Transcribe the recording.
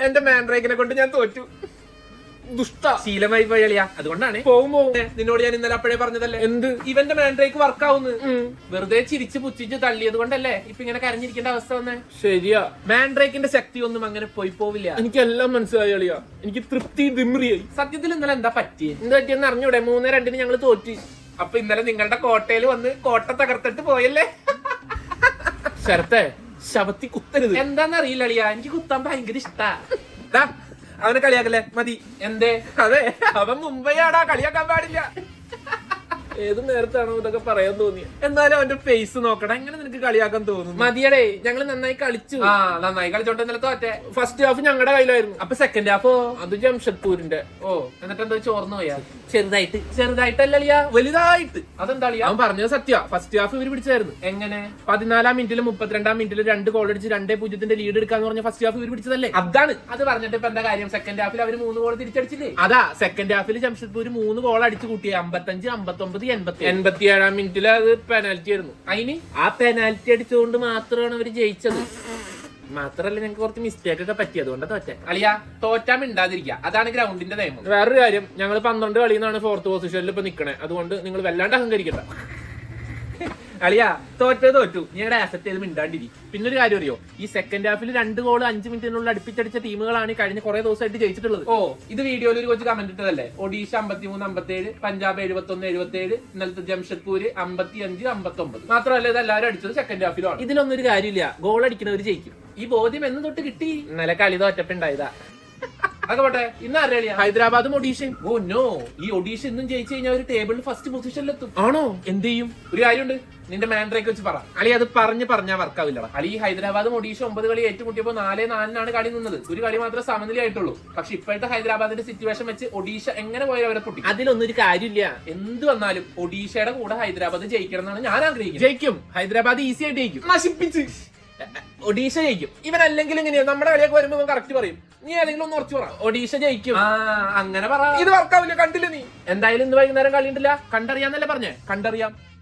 എന്റെ മാൻഡ്രേക്കിനെ കൊണ്ട് ഞാൻ തോറ്റു. ദുഷ്ട. ശീലമായി പോയി കളിയാ അതുകൊണ്ടാണ്. പോകുമ്പോ നിന്നോട് ഞാൻ ഇന്നലെ അപ്പോഴേ പറഞ്ഞതല്ലേ? എന്ത്? ഇവന്റെ മാൻഡ്രേക്ക് വർക്കാവുന്നു ഉം, വെറുതെ ചിരിച്ച് പുച്ഛിച്ച് തള്ളിയത് കൊണ്ടല്ലേ ഇപ്പൊ ഇങ്ങനെ കരഞ്ഞിരിക്കേണ്ട അവസ്ഥ വന്നേ. ശരിയാ. മാൻഡ്രേക്കിന്റെ ശക്തി ഒന്നും അങ്ങനെ പോയി പോവില്ല. എനിക്കെല്ലാം മനസ്സിലായി അളിയാ എനിക്ക് തൃപ്തി ദിമ്രിയായി. സത്യത്തിൽ ഇന്നലെ എന്താ പറ്റി എന്ത് പറ്റിയെന്ന് അറിഞ്ഞൂടെ? മൂന്ന് രണ്ടിന് ഞങ്ങൾ തോറ്റി. അപ്പൊ ഇന്നലെ നിങ്ങളുടെ കോട്ടയിൽ വന്ന് കോട്ട തകർത്തിട്ട് പോയല്ലേ? ശരത്തെ ശവത്തി കുത്തരുത്. എന്താന്നറിയില്ല അളിയാ. എനിക്ക് കുത്താൻ ഭയങ്കര ഇഷ്ടാ. അവനെ കളിയാക്കല്ലേ? മതി. എന്തേ? അതെ അവൻ മുംബൈയാടാ കളിയാക്കാൻ പാടില്ല. ഏത് നേരത്താണോ ഇതൊക്കെ പറയാൻ തോന്നി എന്നാലും അവന്റെ ഫേസ് നോക്കണം. എങ്ങനെ നിനക്ക് കളിയാക്കാൻ തോന്നുന്നു? മതിയടേ ഞങ്ങൾ നന്നായി കളിച്ചു. ആ നന്നായി കളിച്ചോട്ടെ ഇന്നലെ തോറ്റെ. ഫസ്റ്റ് ഹാഫ് ഞങ്ങളുടെ കയ്യിലായിരുന്നു. അപ്പൊ സെക്കൻഡ് ഹാഫോ അത് ജംഷഡ്പൂരിന്റെ. ഓ എന്നിട്ട് എന്തോ ചോർന്നു പോയാ? ചെറുതായിട്ട്. ചെറുതായിട്ടല്ല അളിയാ വലുതായിട്ട്. അതെന്താ അളിയാ അവൻ പറഞ്ഞത് സത്യ. ഫസ്റ്റ് ഹാഫ് ഇവർ പിടിച്ചായിരുന്നു എങ്ങനെ? പതിനാലാം മിനിറ്റിലും മുപ്പത്തിരണ്ടാം മിനിറ്റിലും രണ്ട് ഗോൾ അടിച്ച് രണ്ടേ പൂജ്യത്തിന്റെ ലീഡ് എടുക്കാന്ന് പറഞ്ഞ ഫസ്റ്റ് ഹാഫ് ഇവർ പിടിച്ചതല്ലേ? അതാണ്. അത് പറഞ്ഞിട്ട് ഇപ്പൊ എന്താ കാര്യം? സെക്കൻഡ് ഹാഫിൽ അവർ മൂന്ന് ഗോൾ തിരിച്ചടിച്ചില്ലേ? അതാ. സെക്കൻഡ് ഹാഫിൽ ജംഷഡ്പൂർ മൂന്ന് ഗോൾ അടിച്ച് കൂട്ടി. അമ്പത്തഞ്ച് അമ്പത്തൊമ്പത് എൺപത്തി എൺപത്തി ഏഴാം മിനിറ്റിൽ അത് പെനാൽറ്റി ആയിരുന്നു. അതിന് ആ പെനാൽറ്റി അടിച്ചുകൊണ്ട് മാത്രമാണ് അവർ ജയിച്ചത്. മാത്രല്ല ഞങ്ങൾക്ക് കുറച്ച് മിസ്റ്റേക്ക് ഒക്കെ പറ്റി അതുകൊണ്ട് തോറ്റേ അളിയാ തോറ്റാ മിണ്ടാതിരിക്കുക അതാണ് ഗ്രൗണ്ടിന്റെ നിയമം. വേറൊരു കാര്യം ഞങ്ങൾ പന്ത്രണ്ട് കളിയിൽ നിന്നാണ് ഫോർത്ത് പൊസിഷനിൽ ഇപ്പൊ നിക്കണേ. അതുകൊണ്ട് നിങ്ങൾ വല്ലാണ്ട് അഹങ്കരിക്കണ്ട. അളിയാ തോറ്റത് തോറ്റു. ഞങ്ങളുടെ അക്സെപ്റ്റ് ചെയ്ത് മിണ്ടാണ്ടിരി. പിന്നെ ഒരു കാര്യം അറിയോ? ഈ സെക്കൻഡ് ഹാഫിൽ രണ്ട് ഗോൾ അഞ്ച് മിനിറ്റിനുള്ളിൽ അടുപ്പിച്ചടിച്ച ടീമുകളാണ് ഈ കഴിഞ്ഞ കുറെ ദിവസമായിട്ട് ജയിച്ചിട്ടുള്ളത്. ഓ ഇത് വീഡിയോയിൽ ഒരു കൊച്ചു കമന്റ് ഇട്ടതല്ലേ? ഒഡീഷ അമ്പത്തി മൂന്ന് അമ്പത്തി ഏഴ് പഞ്ചാബ് എഴുപത്തി ഒന്ന് എഴുപത്തി ഏഴ് ഇന്നലത്തെ ജംഷഡ്പൂര് അമ്പത്തി അഞ്ച് അമ്പത്തി ഒമ്പത് മാത്രമല്ല ഇത് എല്ലാവരും അടിച്ചത് സെക്കൻഡ് ഹാഫിലാണ് ഇതിലൊന്നും ഒരു കാര്യമില്ല. ഗോൾ അടിക്കുന്നവർ ജയിക്കും. ഈ ബോധ്യം എന്ന് തൊട്ട് കിട്ടി. ഇന്നലെ കളി തോറ്റപ്പുണ്ടായതാ അതൊക്കെ പോട്ടെ. ഇന്ന് ആരുടെ കളിയാ? ഹൈദരാബാദും ഒഡീഷയും. ഓ നോ ഈ ഒഡീഷ ഇന്നും ജയിച്ചു കഴിഞ്ഞാൽ ഒരു ടേബിളിൽ ഫസ്റ്റ് പൊസിഷനിലെത്തും ആണോ? എന്ത് ചെയ്യും? ഒരു കാര്യമുണ്ട്. നിന്റെ മാൻഡ്രേക്ക് വെച്ച് പറ. അളി അത് പറഞ്ഞ് പറഞ്ഞാ വർക്കാവില്ല അളി ഈ ഹൈദരാബാദും ഒഡീഷ ഒമ്പത് കളി ഏറ്റുമുട്ടിയപ്പോൾ നാലേ നാലിനാണ് കളി നിന്നത്. ഒരു കളി മാത്രമേ സമനിലയായിട്ടുള്ളൂ പക്ഷെ ഇപ്പോഴത്തെ ഹൈദരാബാദിന്റെ സിറ്റുവേഷൻ വെച്ച് ഒഡീഷ എങ്ങനെ പോയാൽ അവരെ പൊട്ടി അതിലൊന്നും ഒരു കാര്യമില്ല. എന്ത് വന്നാലും ഒഡീഷയുടെ കൂടെ ഹൈദരാബാദ് ജയിക്കണം എന്നാണ് ഞാൻ ആഗ്രഹിക്കുന്നത്. ജയിക്കും. ഹൈദരാബാദ് ഈസി ആയിട്ട് ജയിക്കും. നശിപ്പിച്ച്. ഒഡീഷ ജയിക്കും. ഇവൻ അല്ലെങ്കിൽ ഇങ്ങനെയാ? നമ്മുടെ കളിയൊക്കെ വരുമ്പോ കറക്റ്റ് പറയും. നീ ഏതെങ്കിലും ഒന്ന് ഉറച്ചു പറ. ഒഡീഷ ജയിക്കും. അങ്ങനെ പറ. ഇത് വർക്കാവില്ല കണ്ടില്ല നീ? എന്തായാലും ഇന്ന് വൈകുന്നേരം കളിയുണ്ടല്ല കണ്ടറിയാന്നല്ലേ പറഞ്ഞേ? കണ്ടറിയാം.